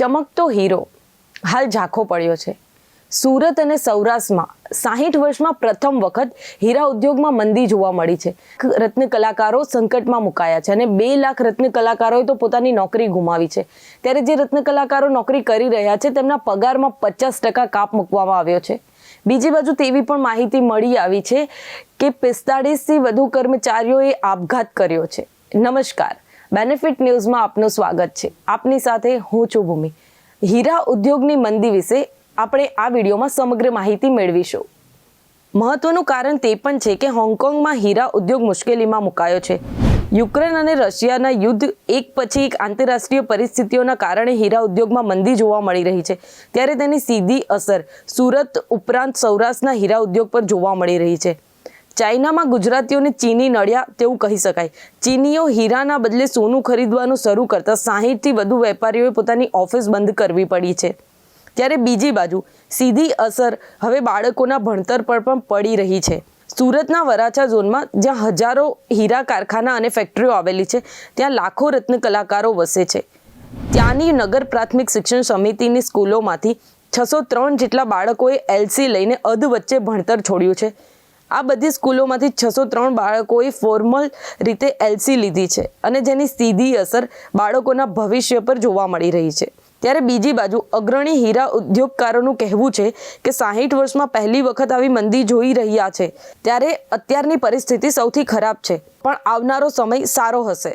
ચમકતો hero. હાલ ઝાંખો પડ્યો છે. સુરત અને સૌરાષ્ટ્રમાં સાહીઠ વર્ષમાં પ્રથમ વખત હીરા ઉદ્યોગમાં મંદી જોવા મળી છે. રત્ન કલાકારો સંકટમાં મુકાયા છે અને બે લાખ રત્ન કલાકારોએ તો પોતાની નોકરી ગુમાવી છે. ત્યારે જે રત્ન કલાકારો નોકરી કરી રહ્યા છે, તેમના પગારમાં પચાસ ટકા કાપ મૂકવામાં આવ્યો છે. બીજી બાજુ તેવી પણ માહિતી મળી આવી છે કે પિસ્તાળીસથી વધુ કર્મચારીઓએ આપઘાત કર્યો છે. નમસ્કાર. બેનિફિટ ન્યૂઝમાં આપનું સ્વાગત છે. આપની સાથે હું છું ભૂમિ. હીરા ઉદ્યોગની મંદી વિશે આપણે આ વિડીયોમાં સમગ્ર માહિતી મેળવીશું. મહત્વનું કારણ તે પણ છે કે હોંગકોંગમાં હીરા ઉદ્યોગ મુશ્કેલીમાં મુકાયો છે. યુક્રેન અને રશિયાના યુદ્ધ એક પછી એક આંતરરાષ્ટ્રીય પરિસ્થિતિઓના કારણે હીરા ઉદ્યોગમાં મંદી જોવા મળી રહી છે. ત્યારે તેની સીધી અસર સુરત ઉપરાંત સૌરાષ્ટ્રના હીરા ઉદ્યોગ પર જોવા મળી રહી છે. ચાઇનામાં ગુજરાતીઓને ચીની નડ્યા તેવું કહી શકાય. ચીનીઓ હીરાના બદલે સોનું ખરીદવાનું શરૂ કરતા સાહીઠથી વધુ વેપારીઓએ પોતાની ઓફિસ બંધ કરવી પડી છે. ત્યારે બીજી બાજુ, સીધી અસર હવે બાળકોના ભણતર પર પણ પડી રહી છે. સુરતના વરાછા ઝોનમાં, જ્યાં હજારો હીરા કારખાના અને ફેક્ટરીઓ આવેલી છે, ત્યાં લાખો રત્ન કલાકારો વસે છે. ત્યાંની નગર પ્રાથમિક શિક્ષણ સમિતિની સ્કૂલોમાંથી છસો ત્રણ જેટલા બાળકોએ એલસી લઈને અધ વચ્ચે ભણતર છોડ્યું છે. આ બધી સ્કૂલોમાંથી છસો ત્રણ બાળકોએ ફોર્મલ રીતે એલસી લીધી છે અને જેની સીધી અસર બાળકોના ભવિષ્ય પર જોવા મળી રહી છે. ત્યારે બીજી બાજુ અગ્રણી હીરા ઉદ્યોગકારોનું કહેવું છે કે સાહીઠ વર્ષમાં પહેલી વખત આવી મંદી જોઈ રહ્યા છે. ત્યારે અત્યારની પરિસ્થિતિ સૌથી ખરાબ છે, પણ આવનારો સમય સારો હશે.